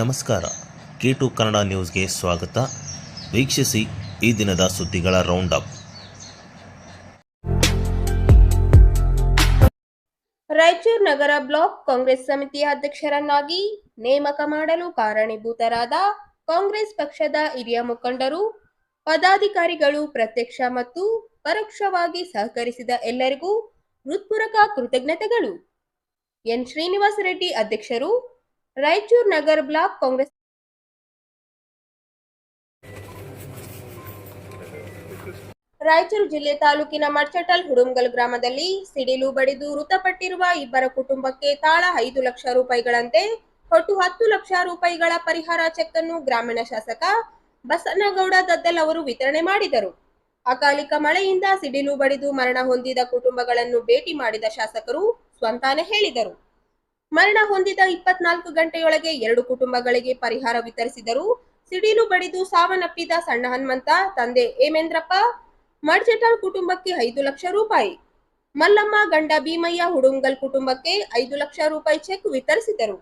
ನಮಸ್ಕಾರ. K to Kannada ನ್ಯೂಸ್ಗೆ ಸ್ವಾಗತ. ವೀಕ್ಷಿಸಿ ಈ ದಿನದ ಸುದ್ದಿಗಳ ರೌಂಡ್ ಅಪ್ ರಾಯಚೂರು ನಗರ ಬ್ಲಾಕ್ ಕಾಂಗ್ರೆಸ್ ಸಮಿತಿ ಅಧ್ಯಕ್ಷರನ್ನಾಗಿ ನೇಮಕ ಮಾಡಲು ಕಾರಣೀಭೂತರಾದ ಕಾಂಗ್ರೆಸ್ ಪಕ್ಷದ ಹಿರಿಯ ಮುಖಂಡರು, ಪದಾಧಿಕಾರಿಗಳು ಪ್ರತ್ಯಕ್ಷ ಮತ್ತು ಪರೋಕ್ಷವಾಗಿ ಸಹಕರಿಸಿದ ಎಲ್ಲರಿಗೂ ಹೃತ್ಪೂರ್ವಕ ಕೃತಜ್ಞತೆಗಳು. ಎನ್ ಶ್ರೀನಿವಾಸ ರೆಡ್ಡಿ ಅಧ್ಯಕ್ಷರು ರಾಯಚೂರು ನಗರ ಬ್ಲಾಕ್ ಕಾಂಗ್ರೆಸ್ ರಾಯಚೂರು ಜಿಲ್ಲೆ ತಾಲೂಕಿನ ಮರ್ಚಟಲ್ ಹುಡುಂಗಲ್ ಗ್ರಾಮದಲ್ಲಿ ಸಿಡಿಲು ಬಡಿದು ಮೃತಪಟ್ಟಿರುವ ಇಬ್ಬರ ಕುಟುಂಬಕ್ಕೆ ತಾಳ ಐದು ಲಕ್ಷ ರೂಪಾಯಿಗಳಂತೆ ಒಟ್ಟು ಹತ್ತು ಲಕ್ಷ ರೂಪಾಯಿಗಳ ಪರಿಹಾರ ಚೆಕ್ ಅನ್ನು ಗ್ರಾಮೀಣ ಶಾಸಕ ಬಸನಗೌಡ ದದ್ದಲ್ ಅವರು ವಿತರಣೆ ಮಾಡಿದರು. ಅಕಾಲಿಕ ಮಳೆಯಿಂದ ಸಿಡಿಲು ಬಡಿದು ಮರಣ ಹೊಂದಿದ ಕುಟುಂಬಗಳನ್ನು ಭೇಟಿ ಮಾಡಿದ ಶಾಸಕರು ಸ್ವಂತಾನೆ ಹೇಳಿದರು. ಮರಣ ಹೊಂದಿದ ಇಪ್ಪತ್ನಾಲ್ಕು ಗಂಟೆಯೊಳಗೆ ಎರಡು ಕುಟುಂಬಗಳಿಗೆ ಪರಿಹಾರ ವಿತರಿಸಿದರು. ಸಿಡಿಲು ಬಡಿದು ಸಾವನ್ನಪ್ಪಿದ ಸಣ್ಣ ಹನುಮಂತ, ತಂದೆ ಹೇಮೇಂದ್ರಪ್ಪ ಮಡ್ಜೆಟಾಳ್ ಕುಟುಂಬಕ್ಕೆ ಐದು ಲಕ್ಷ ರೂಪಾಯಿ. ಮಲ್ಲಮ್ಮ, ಗಂಡ ಭೀಮಯ್ಯ ಹುಡುಂಗಲ್ ಕುಟುಂಬಕ್ಕೆ ಐದು ಲಕ್ಷ ರೂಪಾಯಿ ಚೆಕ್ ವಿತರಿಸಿದರು.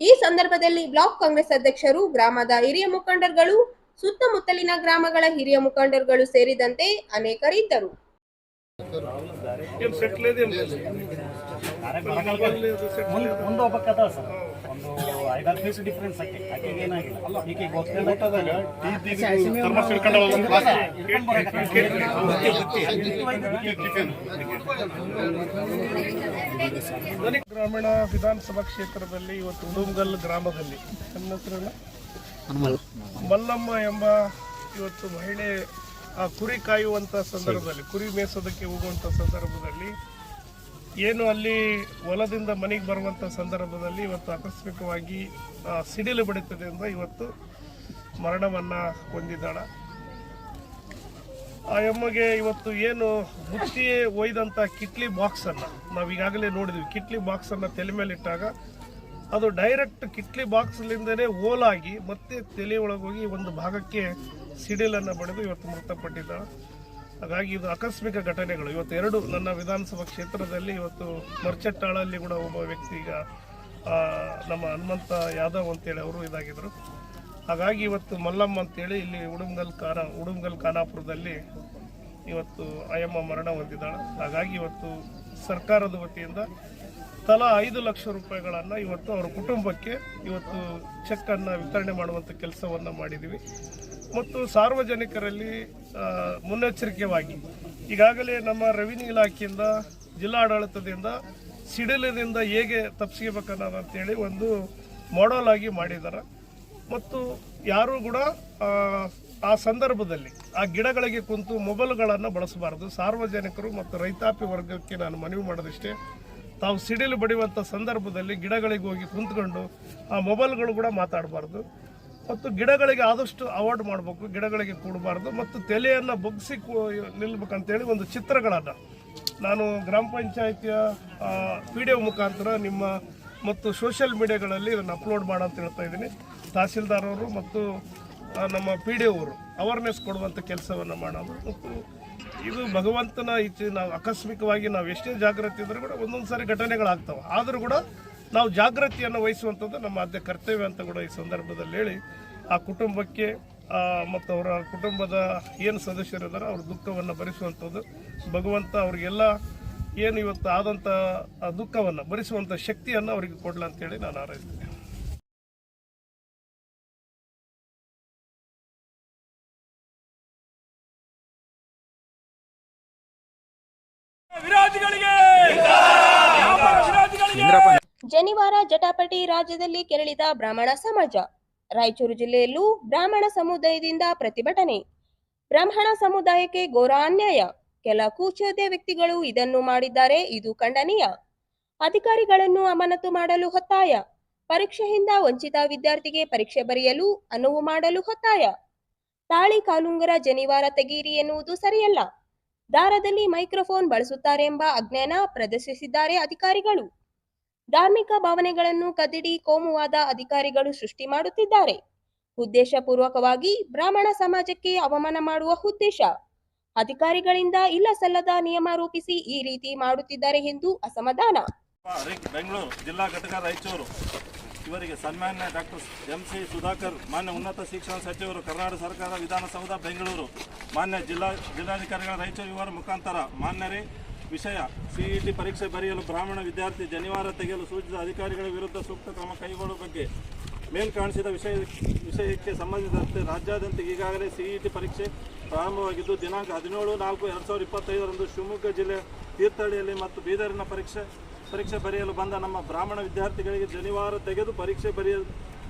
ಈ ಸಂದರ್ಭದಲ್ಲಿ ಬ್ಲಾಕ್ ಕಾಂಗ್ರೆಸ್ ಅಧ್ಯಕ್ಷರು, ಗ್ರಾಮದ ಹಿರಿಯ ಮುಖಂಡರುಗಳು, ಸುತ್ತಮುತ್ತಲಿನ ಗ್ರಾಮಗಳ ಹಿರಿಯ ಮುಖಂಡರುಗಳು ಸೇರಿದಂತೆ ಅನೇಕರಿದ್ದರು. ಏನ್ ಸೆಟ್ಲ್ ಇದೆ? ಮುಂದೆ ಮುಂದೆ ಹೋಗ್ಬೇಕದ ಸರ್. ಒಂದು ಐದಾರು ಪೀಸ್ ಡಿಫ್ರೆನ್ಸ್ ಆಕೆ. ಆಕೆಗೆ ಏನಾಗಿಲ್ಲ ಈಕೆ ಗೊತ್ತಿಲ್ಲ ಗ್ರಾಮೀಣ ವಿಧಾನಸಭಾ ಕ್ಷೇತ್ರದಲ್ಲಿ ಇವತ್ತು ಉಡುಮ್ಗಲ್ ಗ್ರಾಮದಲ್ಲಿ. ನನ್ನ ಹೆಸರಲ್ಲ ಮಲ್ಲಮ್ಮ ಎಂಬ ಇವತ್ತು ಮಹಿಳೆ ಆ ಕುರಿ ಕಾಯುವಂತ ಸಂದರ್ಭದಲ್ಲಿ, ಕುರಿ ಮೇಸೋದಕ್ಕೆ ಹೋಗುವಂತ ಸಂದರ್ಭದಲ್ಲಿ, ಏನು ಅಲ್ಲಿ ಹೊಲದಿಂದ ಮನೆಗೆ ಬರುವಂತ ಸಂದರ್ಭದಲ್ಲಿ ಇವತ್ತು ಆಕಸ್ಮಿಕವಾಗಿ ಸಿಡಿಲು ಬಿಡುತ್ತದೆ ಅಂತ ಇವತ್ತು ಮರಣವನ್ನ ಹೊಂದಿದ್ದಾಳ. ಆ ಎಮ್ಮಗೆ ಇವತ್ತು ಏನು ಬುತ್ತಿ ಒಯ್ದಂತ ಕಿಟ್ಲಿ ಬಾಕ್ಸ್ ಅನ್ನ ನಾವು ಈಗಾಗಲೇ ನೋಡಿದ್ವಿ. ಕಿಟ್ಲಿ ಬಾಕ್ಸ್ ಅನ್ನ ತಲೆ ಮೇಲೆ ಇಟ್ಟಾಗ ಅದು ಡೈರೆಕ್ಟ್ ಕಿಟ್ಲಿ ಬಾಕ್ಸ್ಲಿಂದನೇ ಓಲಾಗಿ ಮತ್ತೆ ತಲೆ ಒಳಗೋಗಿ ಒಂದು ಭಾಗಕ್ಕೆ ಸಿಡಿಲನ್ನು ಬಡಿದು ಇವತ್ತು ಮೃತಪಟ್ಟಿದ್ದಾಳೆ. ಹಾಗಾಗಿ ಇದು ಆಕಸ್ಮಿಕ ಘಟನೆಗಳು. ಇವತ್ತು ಎರಡು ನನ್ನ ವಿಧಾನಸಭಾ ಕ್ಷೇತ್ರದಲ್ಲಿ ಇವತ್ತು ಮರ್ಚಟ್ಟಾಳಲ್ಲಿ ಕೂಡ ಒಬ್ಬ ವ್ಯಕ್ತಿ ಈಗ ನಮ್ಮ ಹನುಮಂತ ಯಾದವ್ ಅಂತೇಳಿ ಅವರು ಇದಾಗಿದ್ರು. ಹಾಗಾಗಿ ಇವತ್ತು ಮಲ್ಲಮ್ಮ ಅಂತೇಳಿ ಇಲ್ಲಿ ಉಡುಮ್ಗಲ್ ಖಾನ ಉಡುಮ್ಗಲ್ ಖಾನಾಪುರದಲ್ಲಿ ಇವತ್ತು ಅಯ್ಯಮ್ಮ ಮರಣ ಹೊಂದಿದ್ದಾಳೆ. ಹಾಗಾಗಿ ಇವತ್ತು ಸರ್ಕಾರದ ವತಿಯಿಂದ ತಲಾ ಐದು ಲಕ್ಷ ರೂಪಾಯಿಗಳನ್ನು ಇವತ್ತು ಅವರ ಕುಟುಂಬಕ್ಕೆ ಇವತ್ತು ಚೆಕ್ ಅನ್ನ ವಿತರಣೆ ಮಾಡುವಂಥ ಕೆಲಸವನ್ನ ಮಾಡಿದ್ದೀವಿ ಮತ್ತು ಸಾರ್ವಜನಿಕರಲ್ಲಿ ಮುನ್ನೆಚ್ಚರಿಕೆವಾಗಿ ಈಗಾಗಲೇ ನಮ್ಮ ರೆವಿನ್ಯೂ ಇಲಾಖೆಯಿಂದ, ಜಿಲ್ಲಾಡಳಿತದಿಂದ ಸಿಡಿಲದಿಂದ ಹೇಗೆ ತಪ್ಪಿಸ್ಕೋಬೇಕನ್ನೋದು ಅಂತೇಳಿ ಒಂದು ಮಾಡಲ್ ಆಗಿ ಮಾಡಿದ್ದಾರೆ ಮತ್ತು ಯಾರೂ ಕೂಡ, ಆ ಸಂದರ್ಭದಲ್ಲಿ ಆ ಗಿಡಗಳಿಗೆ ಕುಂತು ಮೊಬೈಲ್ಗಳನ್ನು ಬಳಸಬಾರದು. ಸಾರ್ವಜನಿಕರು ಮತ್ತು ರೈತಾಪಿ ವರ್ಗಕ್ಕೆ ನಾನು ಮನವಿ ಮಾಡೋದಿಷ್ಟೇ. ತಾವು ಸಿಡಿಲು ಬಡಿಯುವಂಥ ಸಂದರ್ಭದಲ್ಲಿ ಗಿಡಗಳಿಗೆ ಹೋಗಿ ಕುಂತ್ಕೊಂಡು ಆ ಮೊಬೈಲ್ಗಳು ಕೂಡ ಮಾತಾಡಬಾರ್ದು. ಮತ್ತು ಗಿಡಗಳಿಗೆ ಆದಷ್ಟು ಅವಾಯ್ಡ್ ಮಾಡಬೇಕು, ಗಿಡಗಳಿಗೆ ಕೂಡಬಾರ್ದು ಮತ್ತು ತಲೆಯನ್ನು ಬಗ್ಗಿಸಿ ನಿಲ್ಬೇಕಂತೇಳಿ ಒಂದು ಚಿತ್ರಗಳನ್ನು. ನಾನು ಗ್ರಾಮ ಪಂಚಾಯಿತಿಯ ಪಿ ಡಿ ಒ ಮುಖಾಂತರ ನಿಮ್ಮ ಮತ್ತು ಸೋಷಿಯಲ್ ಮೀಡಿಯಾಗಳಲ್ಲಿ ಇದನ್ನು ಅಪ್ಲೋಡ್ ಮಾಡ ಅಂತ ಹೇಳ್ತಾ ಇದ್ದೀನಿ. ತಹಸೀಲ್ದಾರ್ ಅವರು ಮತ್ತು ನಮ್ಮ ಪಿ ಡಿ ಅವರು ಅವೇರ್ನೆಸ್ ಕೊಡುವಂಥ ಕೆಲಸವನ್ನು ಮಾಡೋದು. ಮತ್ತು ಇದು ಭಗವಂತನ ಇಚ್ಛೆ, ನಾವು ಆಕಸ್ಮಿಕವಾಗಿ ನಾವು ಎಷ್ಟೇ ಜಾಗೃತಿ ಇದ್ರೂ ಕೂಡ ಒಂದೊಂದು ಸಾರಿ ಘಟನೆಗಳಾಗ್ತವೆ. ಆದರೂ ಕೂಡ ನಾವು ಜಾಗೃತಿಯನ್ನು ವಹಿಸುವಂಥದ್ದು ನಮ್ಮ ಆದ್ಯ ಕರ್ತವ್ಯ ಅಂತ ಕೂಡ ಈ ಸಂದರ್ಭದಲ್ಲಿ ಹೇಳಿ, ಆ ಕುಟುಂಬಕ್ಕೆ ಮತ್ತು ಅವರ ಕುಟುಂಬದ ಏನು ಸದಸ್ಯರಿದ್ದಾರೆ ಅವ್ರ ದುಃಖವನ್ನು ಭರಿಸುವಂಥದ್ದು, ಭಗವಂತ ಅವರಿಗೆಲ್ಲ ಏನು ಇವತ್ತು ಆದಂಥ ದುಃಖವನ್ನು ಭರಿಸುವಂಥ ಶಕ್ತಿಯನ್ನು ಅವರಿಗೆ ಕೊಡಲ ಅಂತೇಳಿ ನಾನು ಹಾರೈಸ್ತೀನಿ. ಜನಿವಾರ ಜಟಾಪಟಿ ರಾಜ್ಯದಲ್ಲಿ ಕೆರಳಿದ ಬ್ರಾಹ್ಮಣ ಸಮಾಜ. ರಾಯಚೂರು ಜಿಲ್ಲೆಯಲ್ಲೂ ಬ್ರಾಹ್ಮಣ ಸಮುದಾಯದಿಂದ ಪ್ರತಿಭಟನೆ. ಬ್ರಾಹ್ಮಣ ಸಮುದಾಯಕ್ಕೆ ಘೋರ ಅನ್ಯಾಯ. ಕೆಲ ಕೂಚೋದ್ಯ ವ್ಯಕ್ತಿಗಳು ಇದನ್ನು ಮಾಡಿದ್ದಾರೆ, ಇದು ಖಂಡನೀಯ. ಅಧಿಕಾರಿಗಳನ್ನು ಅಮಾನತು ಮಾಡಲು ಹೊತ್ತಾಯ ಪರೀಕ್ಷೆಯಿಂದ ವಂಚಿತ ವಿದ್ಯಾರ್ಥಿಗೆ ಪರೀಕ್ಷೆ ಬರೆಯಲು ಅನುವು ಮಾಡಲು ಹೊತ್ತಾಯ ತಾಳಿ ಕಾಲುಂಗರ ಜನಿವಾರ ತೆಗೀರಿ ಎನ್ನುವುದು ಸರಿಯಲ್ಲ. ದಾರದಲ್ಲಿ ಮೈಕ್ರೋಫೋನ್ ಬಳಸುತ್ತಾರೆಂಬ ಅಜ್ಞಾನ ಪ್ರದರ್ಶಿಸಿದ್ದಾರೆ ಅಧಿಕಾರಿಗಳು. ಧಾರ್ಮಿಕ ಭಾವನೆಗಳನ್ನು ಕದಿಡಿ ಕೋಮುವಾದ ಅಧಿಕಾರಿಗಳು ಸೃಷ್ಟಿ ಮಾಡುತ್ತಿದ್ದಾರೆ. ಉದ್ದೇಶಪೂರ್ವಕವಾಗಿ ಬ್ರಾಹ್ಮಣ ಸಮಾಜಕ್ಕೆ ಅವಮಾನ ಮಾಡುವ ಉದ್ದೇಶ. ಅಧಿಕಾರಿಗಳಿಂದ ಇಲ್ಲ ಸಲ್ಲದ ನಿಯಮ ರೂಪಿಸಿ ಈ ರೀತಿ ಮಾಡುತ್ತಿದ್ದಾರೆ ಎಂದು ಅಸಮಾಧಾನ. ಬೆಂಗಳೂರು ಜಿಲ್ಲಾ ಘಟಕ ರಾಯಚೂರು. ಇವರಿಗೆ ಸನ್ಮಾನ್ಯ ಡಾಕ್ಟರ್ ಎಂ ಸಿ ಸುಧಾಕರ್, ಮಾನ್ಯ ಉನ್ನತ ಶಿಕ್ಷಣ ಸಚಿವರು, ಕರ್ನಾಟಕ ಸರ್ಕಾರ ವಿಧಾನಸೌಧ, ಬೆಂಗಳೂರು. ಮಾನ್ಯ ಜಿಲ್ಲಾ ಜಿಲ್ಲಾಧಿಕಾರಿಗಳ ರಾಯಚೂರು ಇವರ ಮುಖಾಂತರ ಮಾನ್ಯರೇ ವಿಷಯ. ಸಿಇಟಿ ಪರೀಕ್ಷೆ ಬರೆಯಲು ಬ್ರಾಹ್ಮಣ ವಿದ್ಯಾರ್ಥಿ ಜನಿವಾರ ತೆಗೆಯಲು ಸೂಚಿಸಿದ ಅಧಿಕಾರಿಗಳ ವಿರುದ್ಧ ಸೂಕ್ತ ಕ್ರಮ ಕೈಗೊಳ್ಳುವ ಬಗ್ಗೆ ಮೇಲ್ ಕಾಣಿಸಿದ ವಿಷಯ ವಿಷಯಕ್ಕೆ ಸಂಬಂಧಿಸಿದಂತೆ ರಾಜ್ಯಾದ್ಯಂತ ಈಗಾಗಲೇ ಸಿಇಟಿ ಪರೀಕ್ಷೆ ಪ್ರಾರಂಭವಾಗಿದ್ದು, ದಿನಾಂಕ ಹದಿನೇಳು ನಾಲ್ಕು ಎರಡು ಸಾವಿರದ ಇಪ್ಪತ್ತೈದರಂದು ಶಿವಮೊಗ್ಗ ಜಿಲ್ಲೆ ತೀರ್ಥಹಳ್ಳಿಯಲ್ಲಿ ಮತ್ತು ಬೀದರಿನ ಪರೀಕ್ಷೆ ಪರೀಕ್ಷೆ ಬರೆಯಲು ಬಂದ ನಮ್ಮ ಬ್ರಾಹ್ಮಣ ವಿದ್ಯಾರ್ಥಿಗಳಿಗೆ ಜನಿವಾರ ತೆಗೆದು ಪರೀಕ್ಷೆ ಬರೆಯ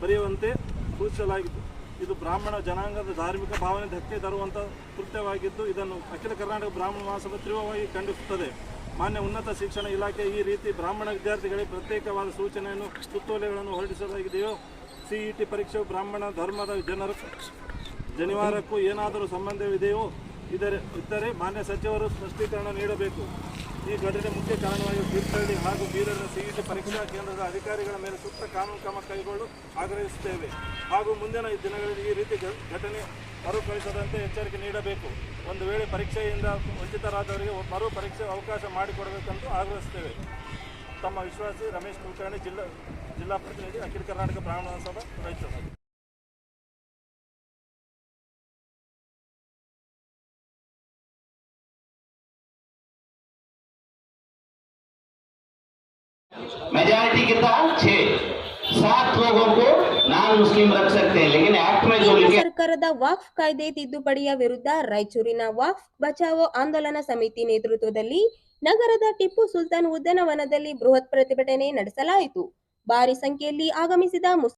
ಬರೆಯುವಂತೆ ಸೂಚಿಸಲಾಗಿತ್ತು. ಇದು ಬ್ರಾಹ್ಮಣ ಜನಾಂಗದ ಧಾರ್ಮಿಕ ಭಾವನೆ ಧಕ್ಕೆ ತರುವಂಥ ಕೃತ್ಯವಾಗಿದ್ದು ಇದನ್ನು ಅಖಿಲ ಕರ್ನಾಟಕ ಬ್ರಾಹ್ಮಣ ಮಹಾಸಭೆ ತೀವ್ರವಾಗಿ ಖಂಡಿಸುತ್ತದೆ. ಮಾನ್ಯ ಉನ್ನತ ಶಿಕ್ಷಣ ಇಲಾಖೆ ಈ ರೀತಿ ಬ್ರಾಹ್ಮಣ ವಿದ್ಯಾರ್ಥಿಗಳಿಗೆ ಪ್ರತ್ಯೇಕವಾದ ಸೂಚನೆಯನ್ನು ಸುತ್ತೋಲೆಗಳನ್ನು ಹೊರಡಿಸಲಾಗಿದೆಯೋ ಸಿಇಟಿ ಪರೀಕ್ಷೆಯು ಬ್ರಾಹ್ಮಣ ಧರ್ಮದ ಜನರ ಜನಿವಾರಕ್ಕೂ ಏನಾದರೂ ಸಂಬಂಧವಿದೆಯೋ? ಇದರ ಇದ್ದರೆ ಮಾನ್ಯ ಸಚಿವರು ಸ್ಪಷ್ಟೀಕರಣ ನೀಡಬೇಕು. ಈ ಘಟನೆ ಮುಖ್ಯ ಕಾರಣವಾಗಿ ತೀರ್ಥಹಳ್ಳಿ ಹಾಗೂ ಬೀದರ್ನ ಸಿಇಟಿ ಪರೀಕ್ಷಾ ಕೇಂದ್ರದ ಅಧಿಕಾರಿಗಳ ಮೇಲೆ ಸೂಕ್ತ ಕಾನೂನು ಕ್ರಮ ಕೈಗೊಳ್ಳಲು ಆಗ್ರಹಿಸುತ್ತೇವೆ. ಹಾಗೂ ಮುಂದಿನ ದಿನಗಳಲ್ಲಿ ಈ ರೀತಿ ಘಟನೆ ಮರುಕಳಿಸದಂತೆ ಎಚ್ಚರಿಕೆ ನೀಡಬೇಕು. ಒಂದು ವೇಳೆ ಪರೀಕ್ಷೆಯಿಂದ ವಂಚಿತರಾದವರಿಗೆ ಮರು ಪರೀಕ್ಷೆ ಅವಕಾಶ ಮಾಡಿಕೊಡಬೇಕೆಂದು ಆಗ್ರಹಿಸುತ್ತೇವೆ. ತಮ್ಮ ವಿಶ್ವಾಸಿ ರಮೇಶ್ ಕುಲಕರ್ಣಿ ಜಿಲ್ಲಾ ಜಿಲ್ಲಾ ಪ್ರತಿನಿಧಿ ಅಖಿಲ ಕರ್ನಾಟಕ ಬ್ರಾಹ್ಮಣ ಸಭಾ ರಾಯಚೂರು मेजॉरिटी कितना छह सात लोगों को नॉन मुस्लिम रख सकते हैं लेकिन एक्ट में जो लिखे ಸರ್ಕಾರದ ವಾಕ್ಫ್ ಕಾಯ್ದೆ ತಿದ್ದುಪಡಿಯ ವಿರುದ್ಧ ರಾಯಚೂರಿನ ವಾಕ್ಫ್ ಬಚಾವೋ ಆಂದೋಲನ ಸಮಿತಿ ನೇತೃತ್ವದಲ್ಲಿ ನಗರದ ಟಿಪ್ಪು ಸುಲ್ತಾನ್ ಉದ್ಯಾನವನದಲ್ಲಿ ಬೃಹತ್ ಪ್ರತಿಭಟನೆ ನಡೆಸಲಾಯಿತು ಭಾರಿ ಸಂಖ್ಯೆಯಲ್ಲಿ ಆಗಮಿಸಿದ ಮುಸ್ಲಿಂ